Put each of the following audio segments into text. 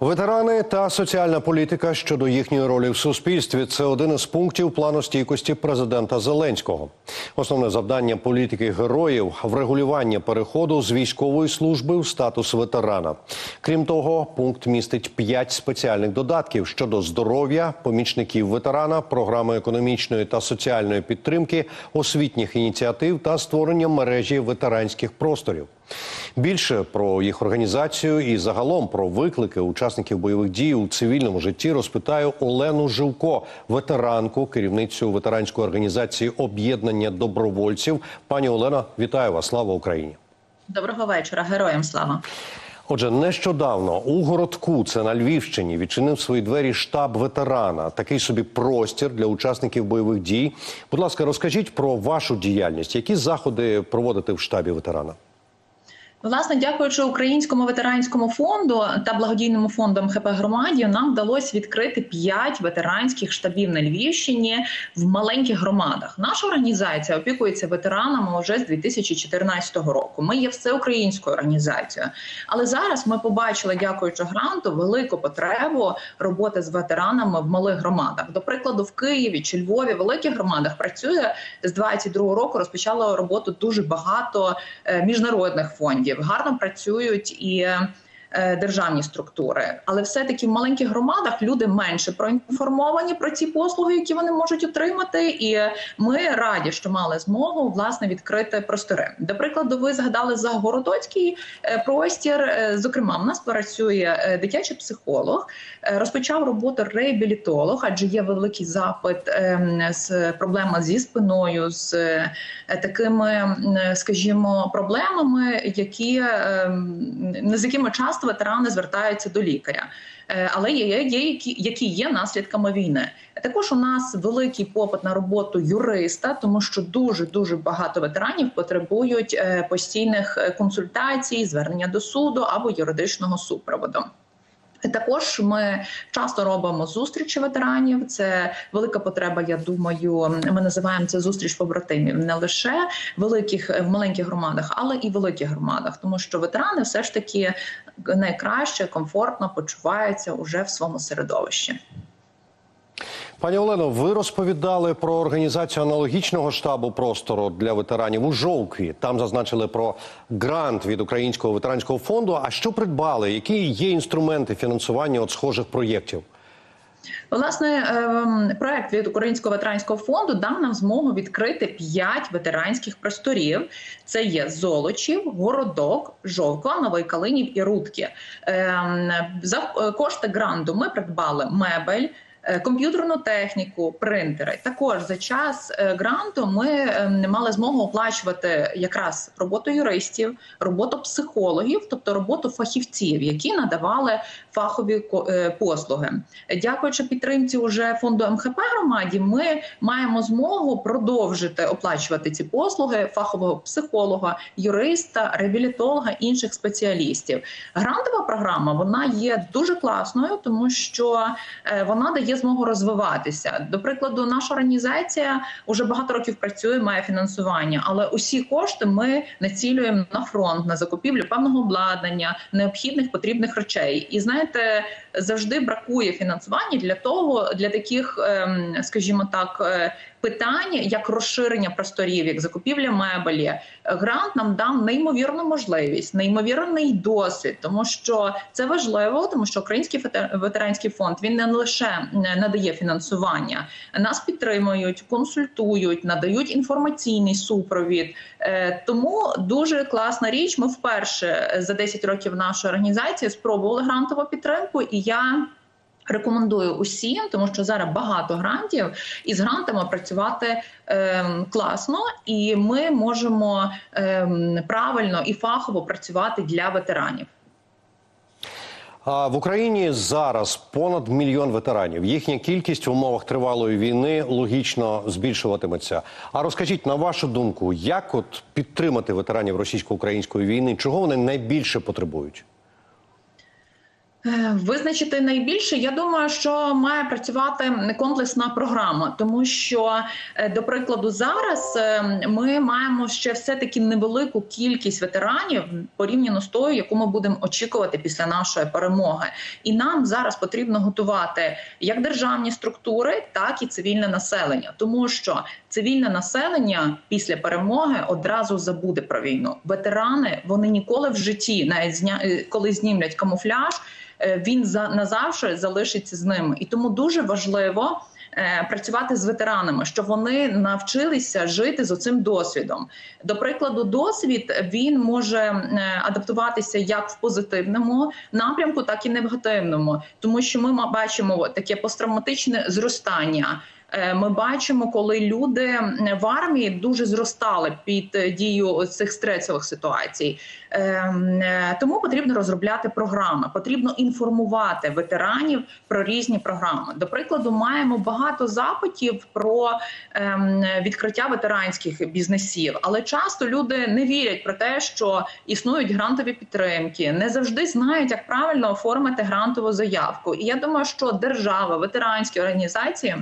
Ветерани та соціальна політика щодо їхньої ролі в суспільстві це один із пунктів плану стійкості президента Зеленського. Основне завдання політики героїв врегулювання переходу з військової служби в статус ветерана. Крім того, пункт містить п'ять спеціальних додатків щодо здоров'я, помічників ветерана, програми економічної та соціальної підтримки, освітніх ініціатив та створення мережі ветеранських просторів. Більше про їх організацію і загалом про виклики учасників бойових дій у цивільному житті розпитаю Олену Живко, ветеранку, керівницю ветеранської організації об'єднання добровольців. Пані Олена, вітаю вас! Слава Україні! Доброго вечора, героям слава. Отже, нещодавно у городку, це на Львівщині, відчинив свої двері штаб ветерана. Такий собі простір для учасників бойових дій. Будь ласка, розкажіть про вашу діяльність. Які заходи проводите в штабі ветерана? Власне, дякуючи українському ветеранському фонду та благодійному фонду МХП громаді, нам вдалося відкрити п'ять ветеранських штабів на Львівщині в маленьких громадах. Наша організація опікується ветеранами вже з 2014 року. Ми є всеукраїнською організацією, але зараз ми побачили, дякуючи гранту, велику потребу роботи з ветеранами в малих громадах. До прикладу, в Києві чи Львові, великих громадах працює з 22 року. Розпочало роботу дуже багато е, міжнародних фондів гарно працюють і е, державні структури, але все-таки в маленьких громадах люди менше проінформовані про ці послуги, які вони можуть отримати. І ми раді, що мали змогу власне відкрити простори. До прикладу, ви згадали за городоцький е, простір. Е, Зокрема, в нас працює е, дитячий психолог, е, розпочав роботу реабілітолог, адже є великий запит ем, з проблемами зі спиною, з е, такими, скажімо, проблемами, які ем, з якими часто ветерани звертаються до лікаря. Е, Але є, є які, які є наслідками війни. Також у нас великий попит на роботу юриста, тому що дуже дуже багато ветеранів потребують е, постійних е, консультацій, звернення до суду або юридичного супроводу. Також ми часто робимо зустрічі ветеранів. Це велика потреба. Я думаю, ми називаємо це зустріч побратимів не лише великих в маленьких громадах, але і великих громадах, тому що ветерани все ж таки найкраще комфортно почуваються уже в своєму середовищі. Пані Олено, ви розповідали про організацію аналогічного штабу простору для ветеранів у Жовкві. Там зазначили про грант від Українського ветеранського фонду. А що придбали? Які є інструменти фінансування от схожих проєктів? Власне, ем, проект від Українського ветеранського фонду дав нам змогу відкрити п'ять ветеранських просторів. Це є Золочів, Городок, Жовква, Новий Калинів і Рудки. Ем, За е, кошти гранту ми придбали мебель. Е, Комп'ютерну техніку, принтери. Також за час е, гранту ми е, не мали змогу оплачувати якраз роботу юристів, роботу психологів, тобто роботу фахівців, які надавали фахові е, послуги. Дякуючи підтримці уже фонду МХП громаді, ми маємо змогу продовжити оплачувати ці послуги фахового психолога, юриста, реабілітолога, інших спеціалістів. Грантова програма вона є дуже класною, тому що вона дає змогу розвиватися. До прикладу, наша організація вже багато років працює, має фінансування, але усі кошти ми націлюємо на фронт, на закупівлю певного обладнання, необхідних потрібних речей. І знаєте, завжди бракує фінансування для того, для таких, ем, скажімо так. Е, Питань як розширення просторів, як закупівля мебелі, грант нам дав неймовірну можливість, неймовірний досвід, тому що це важливо, тому що Український ветер- ветеранський фонд він не лише е, надає фінансування, нас підтримують, консультують, надають інформаційний супровід. Е, Тому дуже класна річ. Ми вперше за 10 років нашої організації спробували грантову підтримку, і я. Рекомендую усім, тому що зараз багато грантів, і з грантами працювати ем, класно, і ми можемо ем, правильно і фахово працювати для ветеранів. А в Україні зараз понад мільйон ветеранів. Їхня кількість в умовах тривалої війни логічно збільшуватиметься. А розкажіть на вашу думку, як от підтримати ветеранів російсько-української війни? Чого вони найбільше потребують? Е, Визначити найбільше, я думаю, що має працювати комплексна програма, тому що, е, до прикладу, зараз е, ми маємо ще все-таки невелику кількість ветеранів порівняно з тою, яку ми будемо очікувати після нашої перемоги. І нам зараз потрібно готувати як державні структури, так і цивільне населення, тому що цивільне населення після перемоги одразу забуде про війну. Ветерани вони ніколи в житті, навіть коли знімлять камуфляж він за назавжди залишиться з ними, і тому дуже важливо. е, Працювати з ветеранами, щоб вони навчилися жити з оцим досвідом. До прикладу, досвід він може е, адаптуватися як в позитивному напрямку, так і негативному, тому що ми бачимо таке посттравматичне зростання. Е, Ми бачимо, коли люди в армії дуже зростали під е, дією цих стресових ситуацій. Е, Тому потрібно розробляти програми, потрібно інформувати ветеранів про різні програми. До прикладу, маємо багато запитів про відкриття ветеранських бізнесів, але часто люди не вірять про те, що існують грантові підтримки, не завжди знають, як правильно оформити грантову заявку. І я думаю, що держава, ветеранські організації.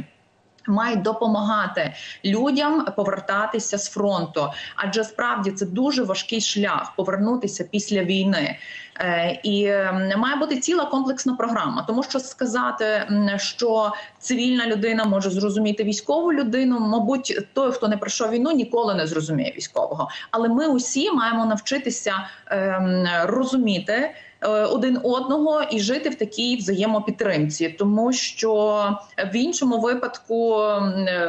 Мають допомагати людям повертатися з фронту, адже справді це дуже важкий шлях повернутися після війни. Е, і має бути ціла комплексна програма, тому що сказати, що цивільна людина може зрозуміти військову людину, мабуть, той, хто не пройшов війну, ніколи не зрозуміє військового. Але ми усі маємо навчитися ем, розуміти. Е, Один одного і жити в такій взаємопідтримці, тому що в іншому випадку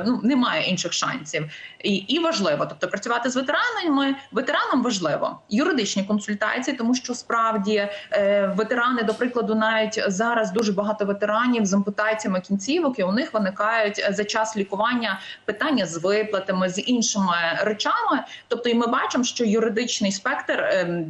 ну немає інших шансів, і, і важливо, тобто працювати з ветеранами. Ветеранам важливо юридичні консультації, тому що справді е, ветерани, до прикладу, навіть зараз дуже багато ветеранів з ампутаціями кінцівок, і у них виникають е, за час лікування питання з виплатами, з іншими речами. Тобто, і ми бачимо, що юридичний спектр е,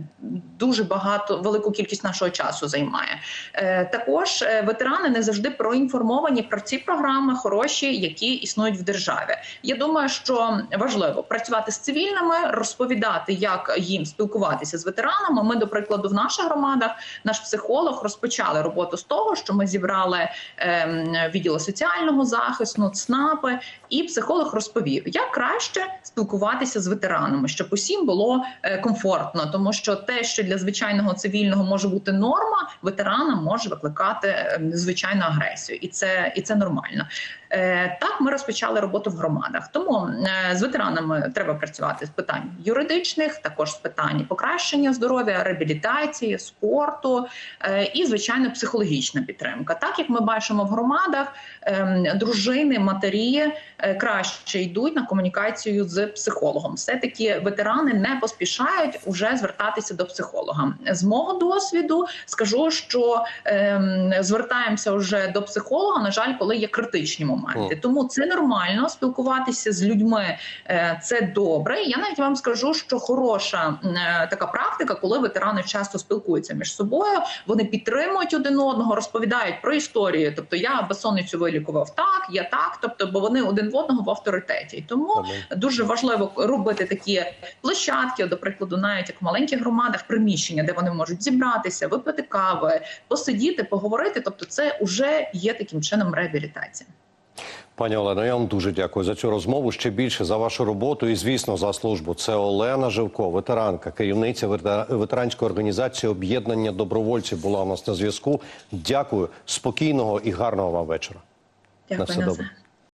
дуже багато велику кількість нашого часу займає. Е, Також е, ветерани не завжди проінформовані про ці програми, хороші, які існують в державі. Я думаю, що важливо працювати з цивільними, розповідати, як їм спілкуватися з ветеранами. Ми, до прикладу, в наших громадах наш психолог розпочали роботу з того, що ми зібрали ем, відділи соціального захисту, ЦНАПи, і психолог розповів, як краще спілкуватися з ветеранами, щоб усім було е, комфортно, тому що те, що для звичайного цивільного може бути норма, ветеранам може викликати е, звичайну агресію, і це і це нормально. Е, Так, ми розпочали роботу в громадах. Тому е, з ветеранами треба працювати з питань юридичних, також з питань покращення здоров'я, реабілітації, спорту е, і звичайно психологічна підтримка. Так як ми бачимо в громадах, ем, дружини, матері краще йдуть на комунікацію з психологом. Все таки ветерани не поспішають уже звертатися до психолога. З мого досвіду скажу, що ем, звертаємося вже до психолога. На жаль, коли є критичні моменти. Тому це нормально спілкуватися з людьми. е, Це добре. Я навіть вам скажу, що хороша е, така практика, коли ветерани часто спілкуються між собою. Вони підтримують один одного, розповідають про історію. Тобто я безсонницю вилікував так, я так. Тобто, бо вони один в одного в авторитеті. Тому Амінь. дуже важливо робити такі площадки, до прикладу, навіть як в маленьких громадах, приміщення, де вони можуть зібратися, випити кави, посидіти, поговорити. Тобто, це вже є таким чином реабілітація. Пані Олено, я вам дуже дякую за цю розмову. Ще більше за вашу роботу і, звісно, за службу. Це Олена Живко, ветеранка, керівниця ветеранської організації об'єднання добровольців. Була у нас на зв'язку. Дякую, спокійного і гарного вам вечора. Дякую все на добре. все.